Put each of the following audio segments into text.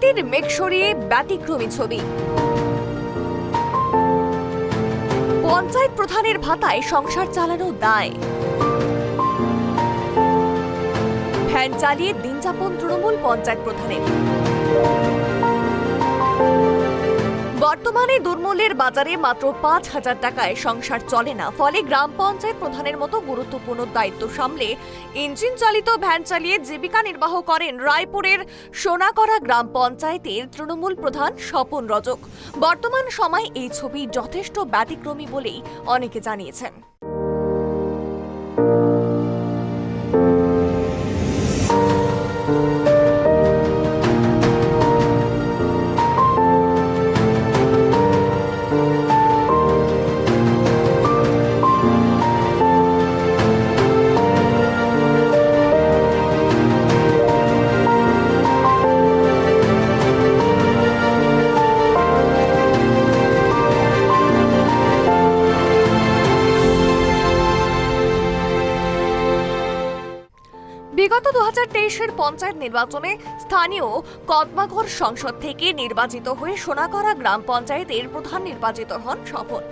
পঞ্চায়েতের মেঘ সরিয়ে ব্যতিক্রমী ছবি। পঞ্চায়েত প্রধানের ভাতায় সংসার চালানো দায়। ফ্যান চালিয়ে দিন যাপন তৃণমূল পঞ্চায়েত প্রধানের। বর্তমানে দুর্মূল্যের বাজারে মাত্র পাঁচ হাজার টাকায় সংসার চলে না। ফলে গ্রাম পঞ্চায়েত প্রধানের মতো গুরুত্বপূর্ণ দায়িত্ব সামলে ইঞ্জিন চালিত ভ্যান চালিয়ে জীবিকা নির্বাহ করেন রায়পুরের সোনাকড়া গ্রাম পঞ্চায়েতের তৃণমূল প্রধান স্বপন রজক। বর্তমান সময় এই ছবি যথেষ্ট ব্যতিক্রমী বলেই অনেকে জানিয়েছেন। বিগত দু হাজার তেইশের পঞ্চায়েত নির্বাচনে স্থানীয় কদমাঘর সংসদ থেকে নির্বাচিত হয়ে সোনাকড়া গ্রাম পঞ্চায়েতের প্রধান নির্বাচিত হন স্বপন।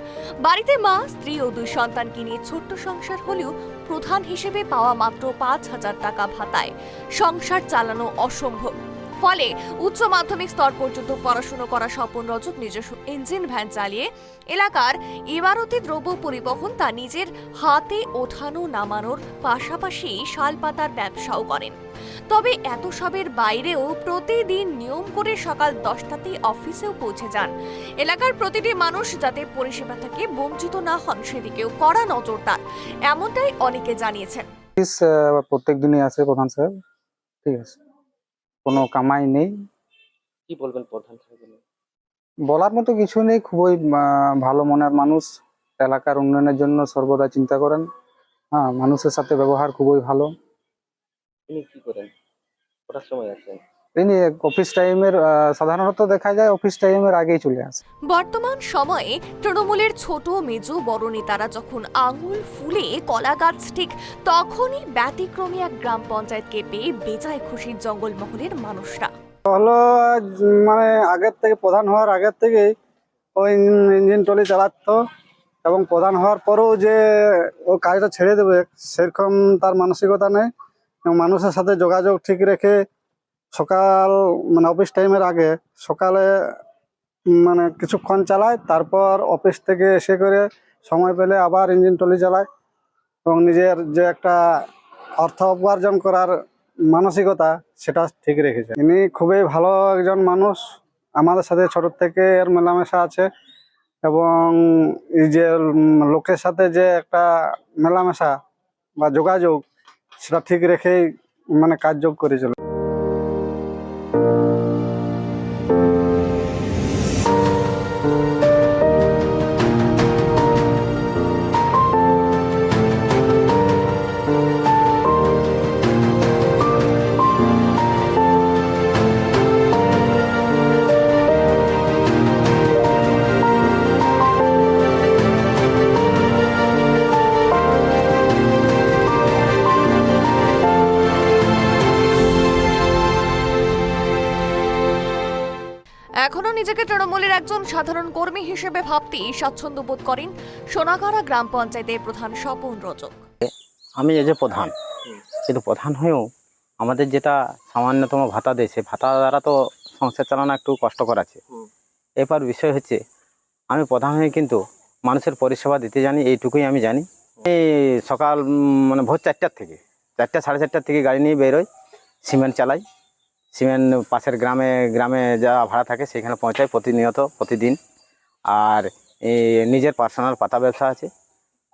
বাড়িতে মা, স্ত্রী ও দুই সন্তানকে নিয়ে ছোট্ট সংসার হলেও প্রধান হিসেবে পাওয়া মাত্র পাঁচ হাজার টাকা ভাতায় সংসার চালানো অসম্ভব। ফলে উচ্চ মাধ্যমিক স্তর পর্যন্ত পড়াশুনো করা স্বপন রজক নিজস্ব ইঞ্জিন ভ্যান চালিয়ে এলাকার ইমারতি দ্রব্য পরিবহন তা নিজের হাতে ওঠানো নামানোর পাশাপাশি শালপাতার ব্যবসাও করেন। তবে এত সবের বাইরেও প্রতিদিন নিয়ম করে সকাল দশটাতেই অফিসেও পৌঁছে যান। এলাকার প্রতিটি মানুষ যাতে পরিষেবা থেকে বঞ্চিত না হন, সেদিকেও কড়া নজরদার এমনটাই অনেকে জানিয়েছেন। প্রত্যেক দিনই আসে প্রধান সাহেব ঠিক আছে। কোনো কামাই নেই। কি বলবেন প্রধান বলার মতো কিছু নেই খুবই ভালো মনের মানুষ। এলাকার উন্নয়নের জন্য সর্বদা চিন্তা করেন। হ্যাঁ মানুষের সাথে ব্যবহার খুবই ভালো। তিনি কি করেন? কটার সময় আসেন? তিনি অফিস টাইমের সাধারণত দেখা যায় অফিস টাইমের আগেই চলে আসে। বর্তমান সময়ে তৃণমূলের ছোট মেজো বড় নেতারা যখন আঙুল ফুলে কলা গাছ ঠিক তখনই ব্যতিক্রমী এক গ্রাম পঞ্চায়েতকে পেয়ে বেজায় খুশির জঙ্গলমহলের মানুষরা। হলো মানে আগের থেকে প্রধান হওয়ার আগের থেকেই ওই ইঞ্জিন টলি চালাতো এবং প্রধান হওয়ার পরেও যে ও কাজটা ছেড়ে দেবে সেরকম তার মানসিকতা নেই। মানুষের সাথে যোগাযোগ ঠিক রেখে সকাল মানে অফিস টাইমের আগে সকালে মানে কিছুক্ষণ চালায়, তারপর অফিস থেকে এসে করে সময় পেলে আবার ইঞ্জিন টলি চালায় এবং নিজের যে একটা অর্থ উপার্জন করার মানসিকতা সেটা ঠিক রেখেছে। ইনি খুবই ভালো একজন মানুষ, আমাদের সাথে ছোট থেকে এর মেলামেশা আছে এবং এই যে লোকের সাথে যে একটা মেলামেশা বা যোগাযোগ সেটা ঠিক রেখেই মানে কার্যযোগ করে নিজেকে তৃণমূলের একজন সাধারণ কর্মী হিসেবে ভাবতেই স্বাচ্ছন্দ্য বোধ করেন সোনাগাড়া গ্রাম পঞ্চায়েতের প্রধান স্বপন রজক। আমি এই যে প্রধান, কিন্তু প্রধান হয়েও আমাদের যেটা সামান্যতম ভাতা দেয় সে ভাতা দ্বারা তো সংসার চালানো একটু কষ্টকর আছে। এরপর বিষয় হচ্ছে, আমি প্রধান হয়ে কিন্তু মানুষের পরিষেবা দিতে জানি, এইটুকুই আমি জানি। এই সকাল মানে ভোর চারটার থেকে, চারটা সাড়ে চারটার থেকে গাড়ি নিয়ে বেরোই, সিমেন্ট চালাই। সিমেন্ট পাশের গ্রামে গ্রামে যা ভাড়া থাকে সেখানে পৌঁছায় প্রতিনিয়ত, প্রতিদিন। আর নিজের পার্সোনাল পাতা ব্যবসা আছে।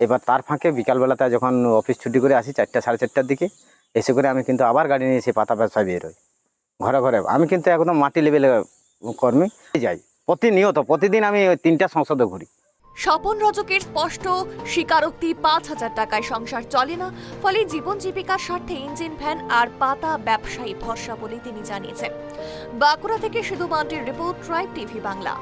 এবার তার ফাঁকে বিকালবেলাতে যখন অফিস ছুটি করে আসি চারটা, সাড়ে চারটার দিকে, এসে করে আমি কিন্তু আবার গাড়ি নিয়ে এসে পাতা ব্যবসায় বেরোই ঘরে ঘরে। আমি কিন্তু একদম মাটি লেভেলে কর্মী। যাই। প্রতিনিয়ত, প্রতিদিন আমি তিনটা সংসদে ঘুরি। স্বপন রজকের স্পষ্ট স্বীকারোক্তি পাঁচ হাজার টাকায় সংসার চলে না, ফলে জীবন জীবিকার স্বার্থে ইঞ্জিন ভ্যান আর পাতা ব্যবসায়ী ভরসা বলে তিনি জানিয়েছেন। বাঁকুড়া থেকে সিধু মান্ডির রিপোর্ট ট্রাইব টিভি বাংলা।